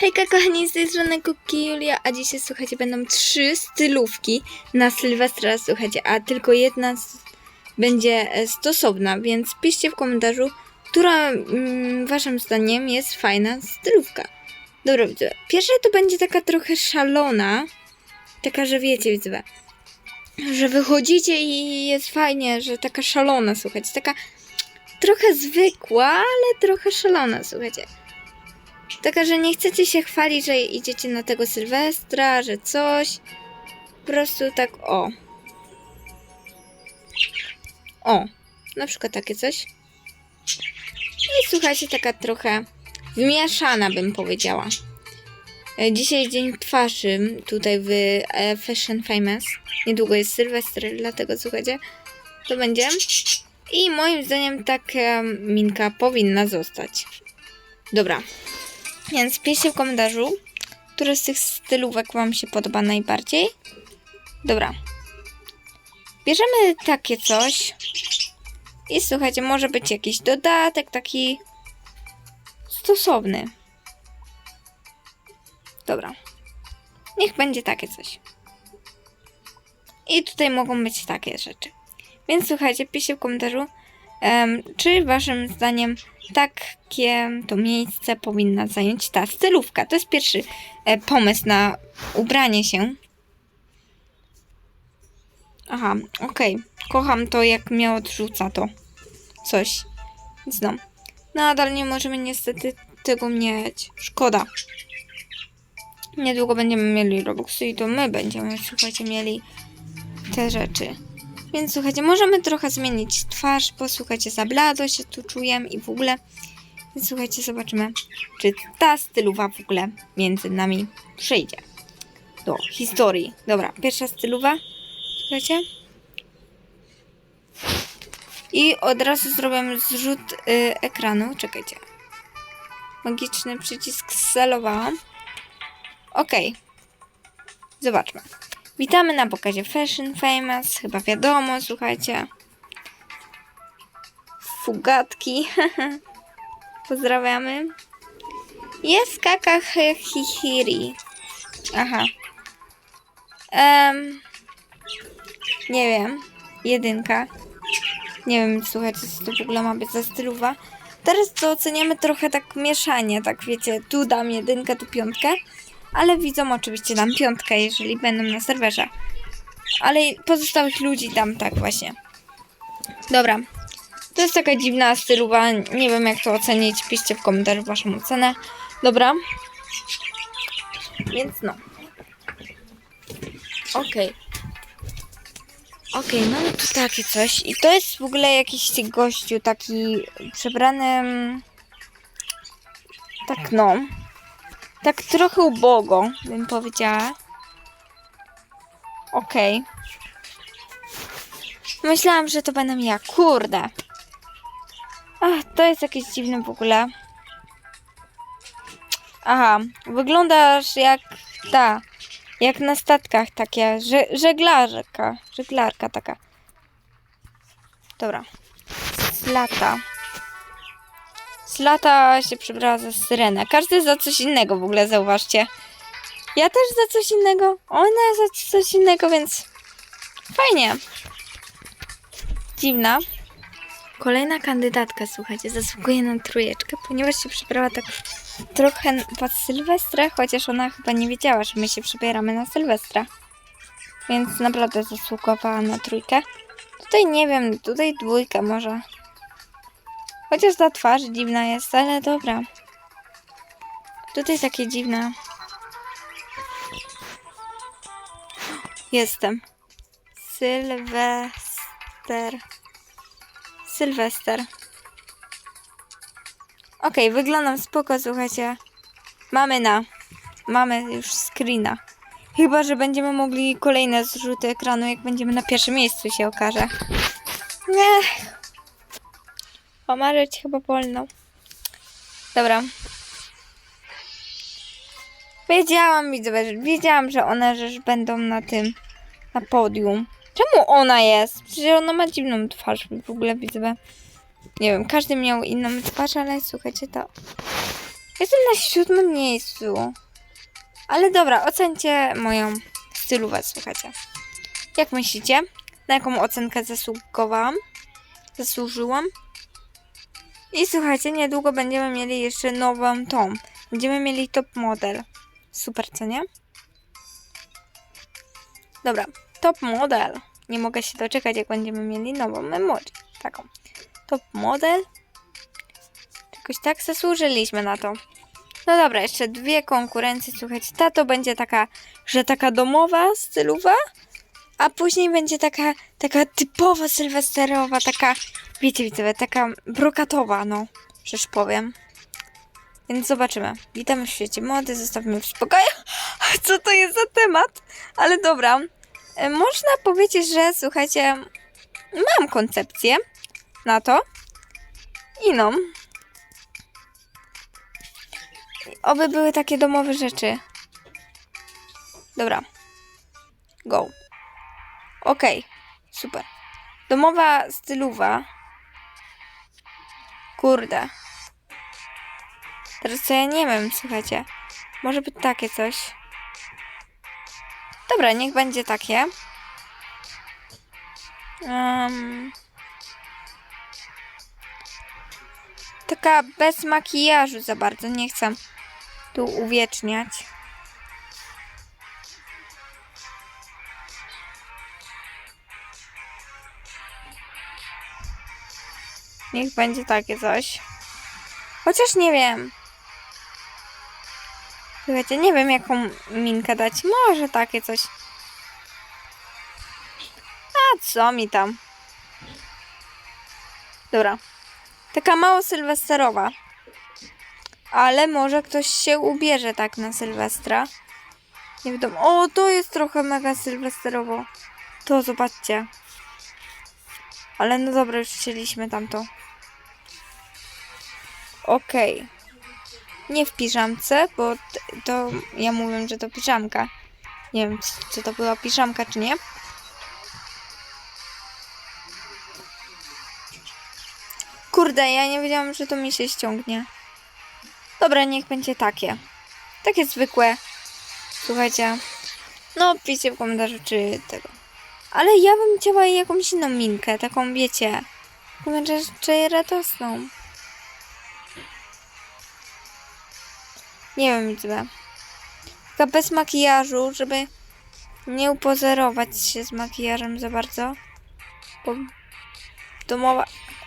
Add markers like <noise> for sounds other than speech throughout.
Hejka kochani, z tej strony Kuki Julia, a dzisiaj słuchajcie, będą trzy stylówki na Sylwestra, słuchajcie, a tylko jedna będzie e, stosowna, więc piszcie w komentarzu, która mm, waszym zdaniem jest fajna stylówka. Dobra, widzę. Pierwsza to będzie taka trochę szalona, taka, że wiecie, widzę, że wychodzicie i jest fajnie, że taka szalona, słuchajcie, taka trochę zwykła, ale trochę szalona, słuchajcie. Taka, że nie chcecie się chwalić, że idziecie na tego Sylwestra, że coś. Po prostu tak o. O, na przykład takie coś. I słuchajcie, taka trochę zmieszana bym powiedziała. E, Dzisiaj dzień twarzy tutaj w e, Fashion Famous. Niedługo jest Sylwester, dlatego słuchajcie, to będzie. I moim zdaniem taka minka powinna zostać. Dobra. Więc piszcie w komentarzu, która z tych stylówek Wam się podoba najbardziej. Dobra. Bierzemy takie coś. I słuchajcie, może być jakiś dodatek taki stosowny. Dobra. Niech będzie takie coś. I tutaj mogą być takie rzeczy. Więc słuchajcie, piszcie w komentarzu, czy waszym zdaniem takie to miejsce powinna zająć ta stylówka. To jest pierwszy e, pomysł na ubranie się. Aha, okej. Kocham to, jak mnie odrzuca to coś. No. Nadal nie możemy niestety tego mieć. Szkoda. Niedługo będziemy mieli Robuxy i to my będziemy, słuchajcie, mieli te rzeczy. Więc słuchajcie, możemy trochę zmienić twarz, bo słuchajcie, za blado się tu czuję i w ogóle. Więc słuchajcie, zobaczymy, czy ta stylowa w ogóle między nami przejdzie do historii. Dobra, pierwsza stylowa. Słuchajcie. I od razu zrobię zrzut y, ekranu. Czekajcie. Magiczny przycisk scelowałam. Okej. Zobaczmy. Witamy na pokazie Fashion Famous. Chyba wiadomo, słuchajcie. Fugatki. <laughs> Pozdrawiamy. Jest Kaka Hihiri. Aha. Em, nie wiem. Jedynka. Nie wiem, słuchajcie, co to w ogóle ma być za stylowa. Teraz to oceniamy trochę tak mieszanie, tak wiecie, tu dam jedynkę, tu piątkę. Ale widzom oczywiście dam piątkę, jeżeli będą na serwerze. Ale pozostałych ludzi dam tak właśnie. Dobra. To jest taka dziwna stylowa. Nie wiem jak to ocenić. Piszcie w komentarzu waszą ocenę. Dobra. Więc no. Okej. Okej, mamy tu takie coś. I to jest w ogóle jakiś gościu taki przebrany... Tak no. Tak trochę ubogo, bym powiedziała. Okej. Myślałam, że to będę ja. Kurde. Ach, to jest jakieś dziwne w ogóle. Aha, wyglądasz jak ta. Jak na statkach takie. Że, żeglarka. Żeglarka taka. Dobra. Slata. Slata się przebrała za syrenę. Każdy za coś innego w ogóle, zauważcie. Ja też za coś innego. Ona za coś innego, więc fajnie. Dziwna. Kolejna kandydatka, słuchajcie, zasługuje na trójeczkę, ponieważ się przebrała tak trochę pod Sylwestra, chociaż ona chyba nie wiedziała, że my się przebieramy na Sylwestra. Więc naprawdę zasługowała na trójkę. Tutaj nie wiem, tutaj dwójka może. Chociaż ta twarz dziwna jest, ale dobra. Tutaj takie dziwne. Jestem. Sylwester. Sylwester. Okej, wyglądam spoko, słuchajcie. Mamy na. Mamy już screena. Chyba, że będziemy mogli kolejne zrzuty ekranu, jak będziemy na pierwszym miejscu się okaże. Nie. Pomarzyć chyba wolno. Dobra. Wiedziałam, widzowie, wiedziałam, że one że będą na tym, na podium. Czemu ona jest? Przecież ona ma dziwną twarz w ogóle, widzowie. Nie wiem, każdy miał inną twarz, ale słuchajcie, to Jestem na siódmym miejscu. Ale dobra, ocencie moją stylówę, słuchajcie. Jak myślicie? Na jaką ocenkę zasługowałam? Zasłużyłam? I słuchajcie, niedługo będziemy mieli jeszcze nową tą. Będziemy mieli top model. Super, co nie? Dobra, top model. Nie mogę się doczekać, jak będziemy mieli nową memory. Taką. Top model. Jakoś tak zasłużyliśmy na to. No dobra, jeszcze dwie konkurencje. Słuchajcie, ta to będzie taka, że taka domowa stylowa, a później będzie taka, taka typowa sylwesterowa, taka, wiecie, widzowie, taka brokatowa, no, przecież powiem. Więc zobaczymy. Witamy w świecie mody, zostawmy w spokoju. <laughs> Co to jest za temat? Ale dobra. E, Można powiedzieć, że słuchajcie, mam koncepcję na to. Iną. Oby były takie domowe rzeczy. Dobra. Go. Okej. Super. Domowa stylowa. Kurde. Teraz co ja nie wiem, słuchajcie. Może być takie coś. Dobra, niech będzie takie. Um, taka bez makijażu za bardzo. Nie chcę tu uwieczniać. Niech będzie takie coś. Chociaż nie wiem. Słuchajcie, nie wiem jaką minkę dać. Może takie coś. A co mi tam? Dobra. Taka mało sylwesterowa. Ale może ktoś się ubierze tak na Sylwestra. Nie wiadomo. O, to jest trochę mega sylwesterowo. To zobaczcie. Ale no dobra, już chcieliśmy tamto. Okej. Nie w piżamce, bo to ja mówię, że to piżamka. Nie wiem, czy to była piżamka, czy nie. Kurde, ja nie wiedziałam, że to mi się ściągnie. Dobra, niech będzie takie. Takie zwykłe. Słuchajcie. No, piszcie w komentarzu, czy tego. Ale ja bym chciała jakąś inną minkę, taką, wiecie, taką raczej radosną. Nie wiem, co. Taka bez makijażu, żeby nie upozerować się z makijażem za bardzo. Bo domowa,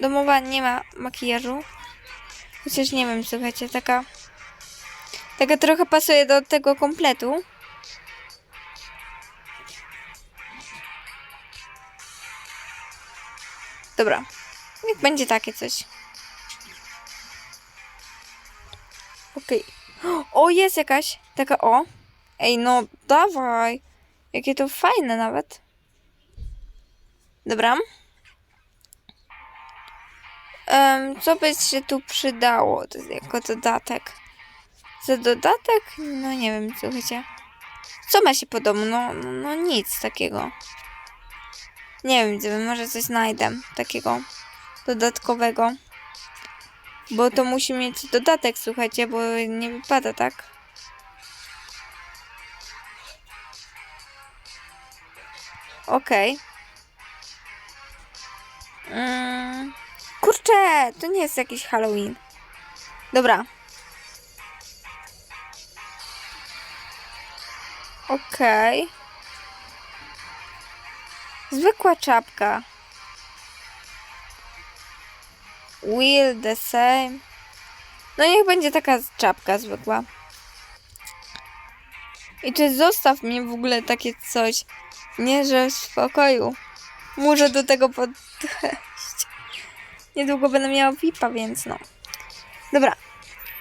domowa nie ma makijażu. Chociaż nie wiem, słuchajcie, taka... Taka trochę pasuje do tego kompletu. Dobra. Niech będzie takie coś. Okej. <gasps> O, jest jakaś. Taka o. Ej, no dawaj. Jakie to fajne nawet. Dobra. Em, co by się tu przydało jako dodatek? Za dodatek? No nie wiem, słuchajcie. Co ma się podobno? No, no, nic takiego. Nie wiem, może coś znajdę takiego dodatkowego. Bo to musi mieć dodatek, słuchajcie, bo nie wypada tak. Okej. Mm, kurczę, to nie jest jakiś Halloween. Dobra. Okej. Zwykła czapka. Will the same. No niech będzie taka czapka zwykła. I czy zostaw mnie w ogóle takie coś. Nie, że w spokoju. Muszę do tego podejść. Niedługo będę miała VIPa, więc no. Dobra.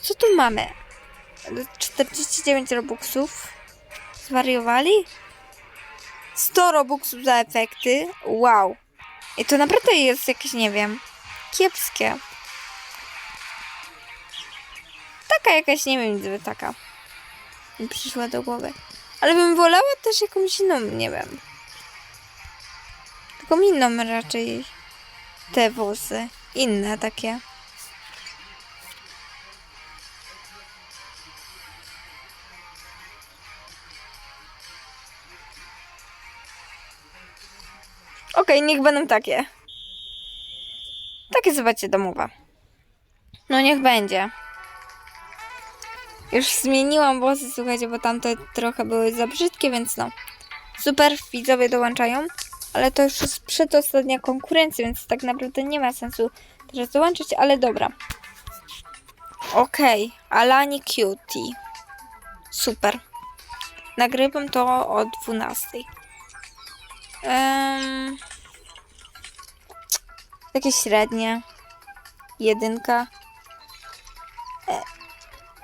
Co tu mamy? 49 robuxów. Zwariowali? 100 robuxów za efekty. Wow. I to naprawdę jest jakieś, nie wiem, kiepskie. Taka jakaś, nie wiem, gdyby taka mi przyszła do głowy. Ale bym wolała też jakąś inną, nie wiem. Taką inną raczej te włosy. Inne takie. Okej, okay, niech będą takie. Takie zobaczcie domowe. No niech będzie. Już zmieniłam włosy, słuchajcie, bo tamte trochę były za brzydkie, więc no. Super, widzowie dołączają, ale to już jest przedostatnia konkurencja, więc tak naprawdę nie ma sensu teraz dołączyć, ale dobra. Okej, Alani Cutie. Super. Nagrywam to o 12. Um, takie średnie. Jedynka. E,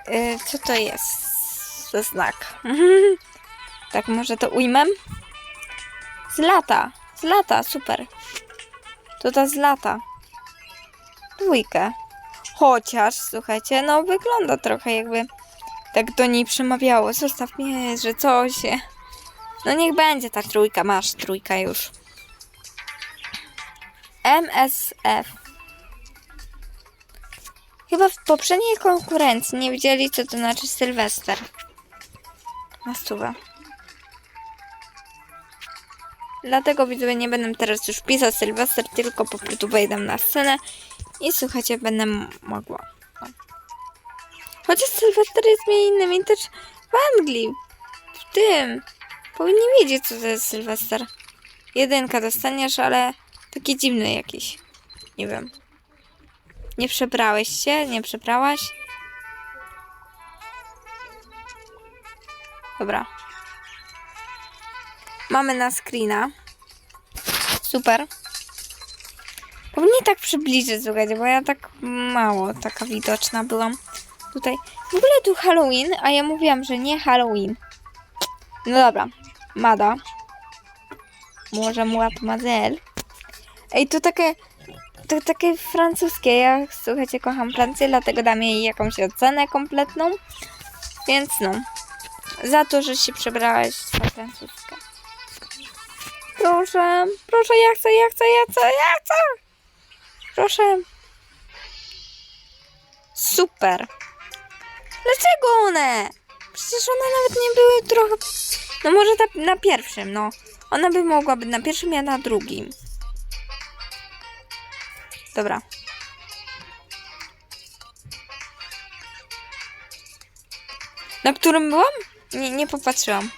e, co to jest za znak? <laughs> tak, może to ujmę? Z lata. Z lata, super. To ta z lata. Dwójkę. Chociaż, słuchajcie, no wygląda trochę jakby tak do niej przemawiało. Zostaw mnie, że coś. No niech będzie ta trójka, masz trójka już. MSF. Chyba w poprzedniej konkurencji nie wiedzieli, co to znaczy Sylwester. Na stówę. Dlatego widzowie nie będę teraz już pisać Sylwester, tylko po prostu wejdę na scenę i słuchajcie, będę mogła. Chociaż Sylwester jest mi innym też w Anglii, w tym. Powinni wiedzieć, co to jest Sylwester. Jedynka dostaniesz, ale taki dziwny jakiś. Nie wiem. Nie przebrałeś się? Nie przebrałaś? Dobra. Mamy na screena. Super. Powinni tak przybliżyć, słuchajcie, bo ja tak mało taka widoczna byłam tutaj. W ogóle tu Halloween, a ja mówiłam, że nie Halloween. No dobra. Mada. Może Mademoiselle. Ej, to takie, to takie francuskie. Ja, słuchajcie, kocham Francję, dlatego dam jej jakąś ocenę kompletną. Więc no. Za to, że się przebrałaś za francuskę. Proszę, proszę, ja chcę, ja chcę, ja chcę, ja chcę. Proszę. Super. Dlaczego one? Przecież one nawet nie były trochę... No może ta, na pierwszym, no. Ona by mogła być na pierwszym, ja na drugim. Dobra. Na którym byłam? Nie, nie popatrzyłam.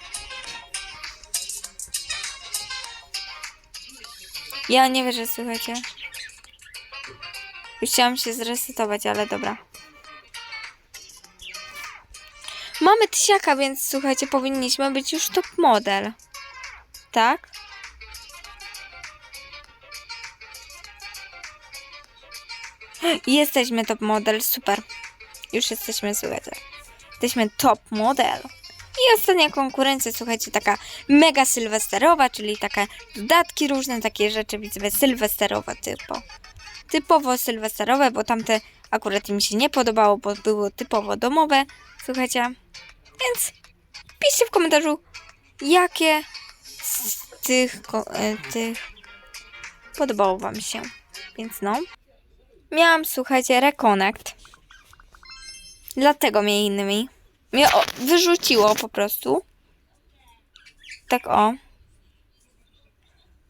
Ja nie wierzę, słuchajcie. Chciałam się zresetować, ale dobra. Mamy tysiaka, więc słuchajcie, powinniśmy być już top model. Tak? <gasps> Jesteśmy top model, super. Już jesteśmy, słuchajcie. Jesteśmy top model. I ostatnia konkurencja, słuchajcie, taka mega sylwesterowa, czyli takie dodatki różne, takie rzeczy, widzę, sylwesterowe typo. Typowo sylwesterowe, bo tamte akurat mi się nie podobało, bo było typowo domowe, słuchajcie. Więc piszcie w komentarzu, jakie z tych, e, tych podobało wam się. Więc no. Miałam, słuchajcie, reconnect. Dlatego mnie innymi. Mnie o, wyrzuciło po prostu. Tak o.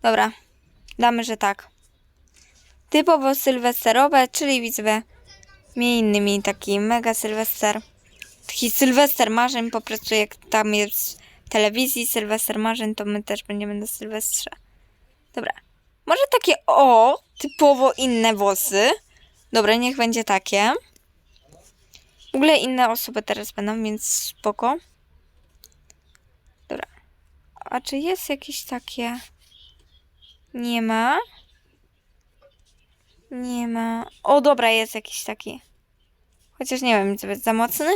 Dobra. Damy, że tak. Typowo sylwesterowe, czyli widzę mnie innymi taki mega sylwester. Taki sylwester marzeń po prostu jak tam jest w telewizji sylwester marzeń, to my też będziemy na sylwestrze. Dobra. Może takie o, typowo inne włosy. Dobra, niech będzie takie. W ogóle inne osoby teraz będą, więc spoko. Dobra. A czy jest jakieś takie... Nie ma. Nie ma. O, dobra, jest jakiś taki. Chociaż nie wiem, czy jest za mocny.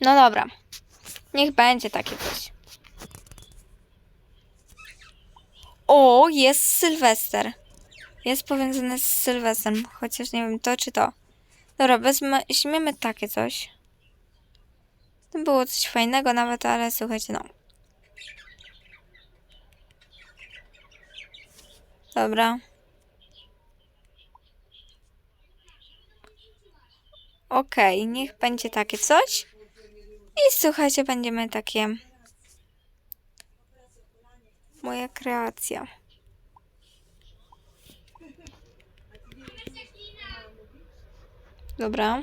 No dobra. Niech będzie takie coś. O, jest Sylwester. Jest powiązane z Sylwestrem, chociaż nie wiem to czy to. Dobra, wezmę, weźmiemy takie coś. To było coś fajnego nawet, ale słuchajcie, no. Dobra. Okej, niech będzie takie coś. I słuchajcie, będziemy takie... moja kreacja. Dobra.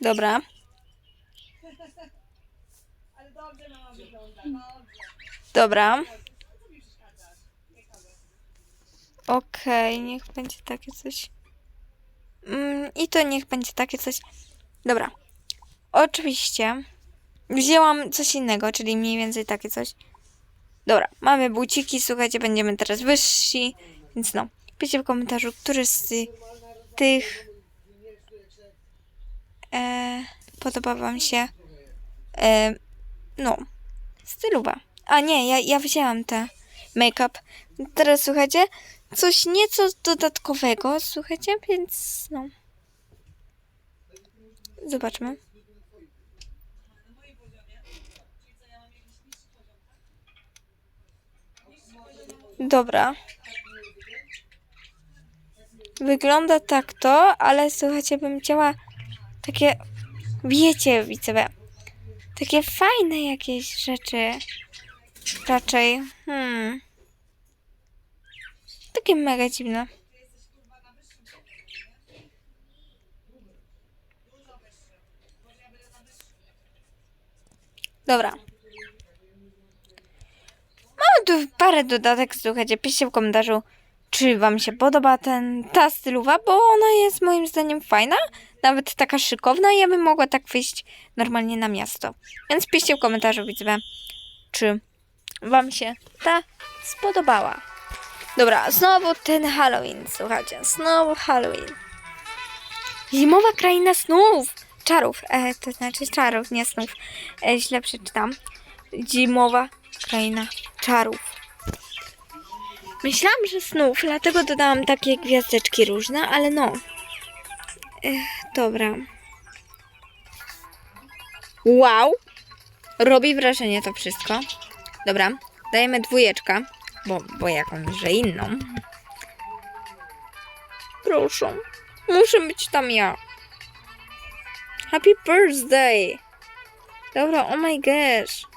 Dobra. Dobra. Okej, niech będzie takie coś. Mm, I to niech będzie takie coś. Dobra. Oczywiście. Wzięłam coś innego, czyli mniej więcej takie coś. Dobra, mamy buciki, słuchajcie, będziemy teraz wyżsi, więc no. Piszcie w komentarzu, który z ty, tych e, podoba wam się e, no, stylowa. A nie, ja, ja wzięłam te make-up. Teraz słuchajcie, coś nieco dodatkowego, słuchajcie, więc no. Zobaczmy. Dobra. Wygląda tak to, ale słuchajcie, bym chciała takie, wiecie, widzowie, takie fajne jakieś rzeczy. Raczej, hmm. Takie mega dziwne. Dobra. Tu parę dodatek, słuchajcie, piszcie w komentarzu, czy wam się podoba ten, ta stylowa, bo ona jest moim zdaniem fajna, nawet taka szykowna i ja bym mogła tak wyjść normalnie na miasto. Więc piszcie w komentarzu, widzowie, czy wam się ta spodobała. Dobra, znowu ten Halloween, słuchajcie, znowu Halloween. Zimowa kraina snów, czarów, e, to znaczy czarów, nie snów, e, źle przeczytam. Zimowa kraina czarów. Myślałam, że snów, dlatego dodałam takie gwiazdeczki różne, ale no. Ech, dobra. Wow! Robi wrażenie to wszystko. Dobra, dajemy dwójeczkę, bo, bo jakąś, że inną. Proszę, muszę być tam ja. Happy birthday! Dobra, oh my gosh.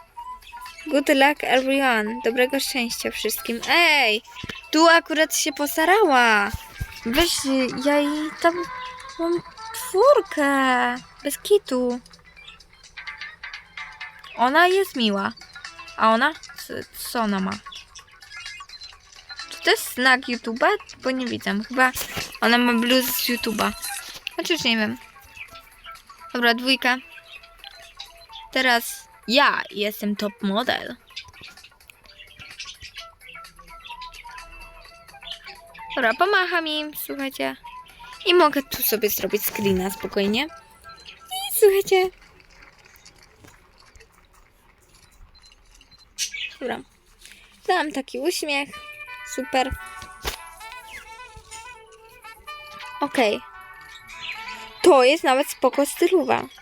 Good luck everyone. Dobrego szczęścia wszystkim. Ej! Tu akurat się postarała. Weź, ja jej tam mam czwórkę. Bez kitu. Ona jest miła. A ona? Co, co ona ma? Czy to jest znak YouTube'a? Bo nie widzę. Chyba ona ma bluz z YouTube'a. Chociaż nie wiem. Dobra, dwójka. Teraz ja jestem top model. Dobra, pomacham im, słuchajcie. I mogę tu sobie zrobić screena spokojnie. I słuchajcie. Dobra. Dałam taki uśmiech. Super. Okej. To jest nawet spoko stylowa.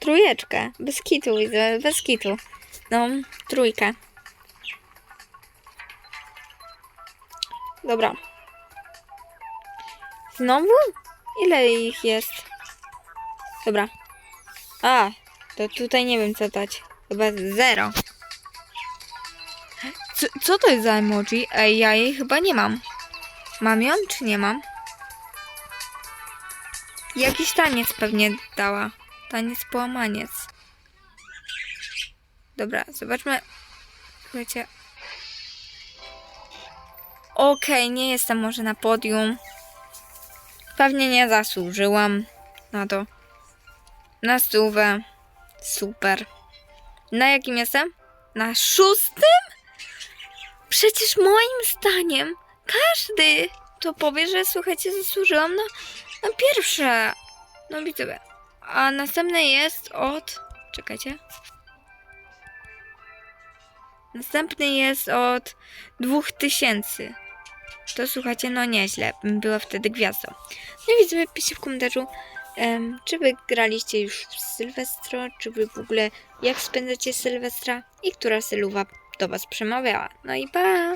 Trójeczkę. Bez kitu, widzę. Bez kitu. No, trójkę. Dobra. Znowu? Ile ich jest? Dobra. A, to tutaj nie wiem co dać. Chyba zero. Co, co to jest za emoji? Ej, ja jej chyba nie mam. Mam ją, czy nie mam? Jakiś taniec pewnie dała. Taniec połamaniec. Dobra, zobaczmy. Słuchajcie. Okej, nie jestem może na podium. Pewnie nie zasłużyłam na to. Na stówę. Super. Na jakim jestem? Na szóstym? Przecież moim zdaniem każdy to powie, że słuchajcie, zasłużyłam na, na pierwsze. No widzowie. A następne jest od. Czekajcie. Następny jest od 2000. To słuchajcie, no nieźle. Była wtedy gwiazdą. No i widzowie, piszcie w komentarzu, em, czy wy graliście już w Sylwestro, czy wy w ogóle jak spędzacie Sylwestra i która syluwa do was przemawiała. No i pa!